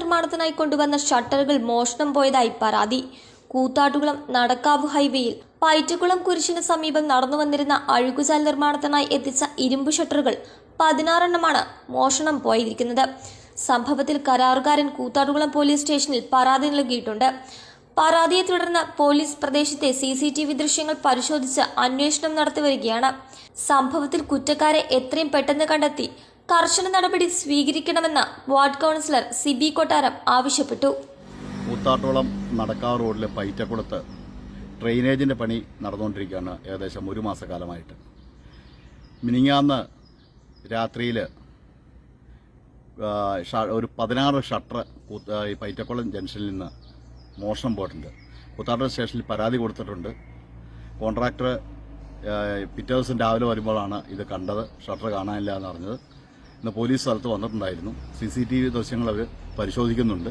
നിർമ്മാണത്തിനായി കൊണ്ടുവന്ന ഷട്ടറുകൾ മോഷണം പോയതായി പരാതി. കൂത്താട്ടുകുളം നടക്കാവ് ഹൈവേയിൽ പൈറ്റക്കുളം കുരിശിന് സമീപം നടന്നു വന്നിരുന്ന അഴുകുചാൽ നിർമ്മാണത്തിനായി എത്തിച്ച ഇരുമ്പ് ഷട്ടറുകൾ പതിനാറെണ്ണമാണ് മോഷണം പോയിരിക്കുന്നത്. സംഭവത്തിൽ കരാറുകാരൻ കൂത്താട്ടുകുളം പോലീസ് സ്റ്റേഷനിൽ പരാതി നൽകിയിട്ടുണ്ട്. പരാതിയെ തുടർന്ന് പോലീസ് പ്രദേശത്തെ സി സി ടി വി ദൃശ്യങ്ങൾ പരിശോധിച്ച് അന്വേഷണം നടത്തിവരികയാണ്. സംഭവത്തിൽ കുറ്റക്കാരെ എത്രയും പെട്ടെന്ന് കണ്ടെത്തി കർശന നടപടി സ്വീകരിക്കണമെന്ന് വാർഡ് കൗൺസിലർ സിബി കൊട്ടാരം ആവശ്യപ്പെട്ടു. കൂത്താട്ടോളം നടക്കാ റോഡിലെ പൈറ്റക്കുളത്ത് ഡ്രെയിനേജിന്റെ പണി നടന്നുകൊണ്ടിരിക്കുകയാണ് ഏകദേശം ഒരു മാസക്കാലമായിട്ട്. മിനിങ്ങാന്ന് രാത്രിയിൽ ഒരു പതിനാറ് ഷട്ടർ ഈ പൈറ്റക്കുളം ജംഗ്ഷനിൽ നിന്ന് മോഷണം പോയിട്ടുണ്ട്. കൂത്താട്ടോളം സ്റ്റേഷനിൽ പരാതി കൊടുത്തിട്ടുണ്ട്. കോൺട്രാക്ടർ പിറ്റേ ദിവസം രാവിലെ വരുമ്പോഴാണ് ഇത് കണ്ടത്. ഷട്ടർ കാണാനില്ല എന്ന് പറഞ്ഞത്. ഇന്ന് പോലീസ് സ്ഥലത്ത് വന്നിട്ടുണ്ടായിരുന്നു. സി സി ടി വി ദൃശ്യങ്ങൾ അവർ പരിശോധിക്കുന്നുണ്ട്.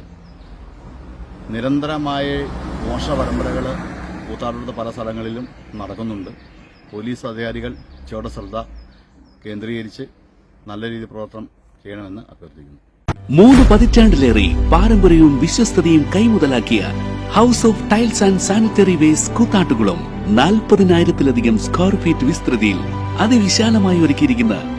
നിരന്തരമായ മോശ പരമ്പരകൾ പല സ്ഥലങ്ങളിലും നടക്കുന്നുണ്ട്. പോലീസ് അധികാരികൾ ചോട ശ്രദ്ധ കേന്ദ്രീകരിച്ച് നല്ല രീതിയിൽ പ്രവർത്തനം ചെയ്യണമെന്ന് അഭ്യർത്ഥിക്കുന്നു. മൂന്ന് പതിറ്റാണ്ടിലേറെ പാരമ്പര്യവും വിശ്വസ്തതയും കൈമുതലാക്കിയ house of tiles and sanitary waste Koothattukulam നാൽപ്പതിനായിരത്തിലധികം സ്ക്വയർ ഫീറ്റ് വിസ്തൃതിയിൽ അതിവിശാലമായി ഒരുക്കിയിരിക്കുന്ന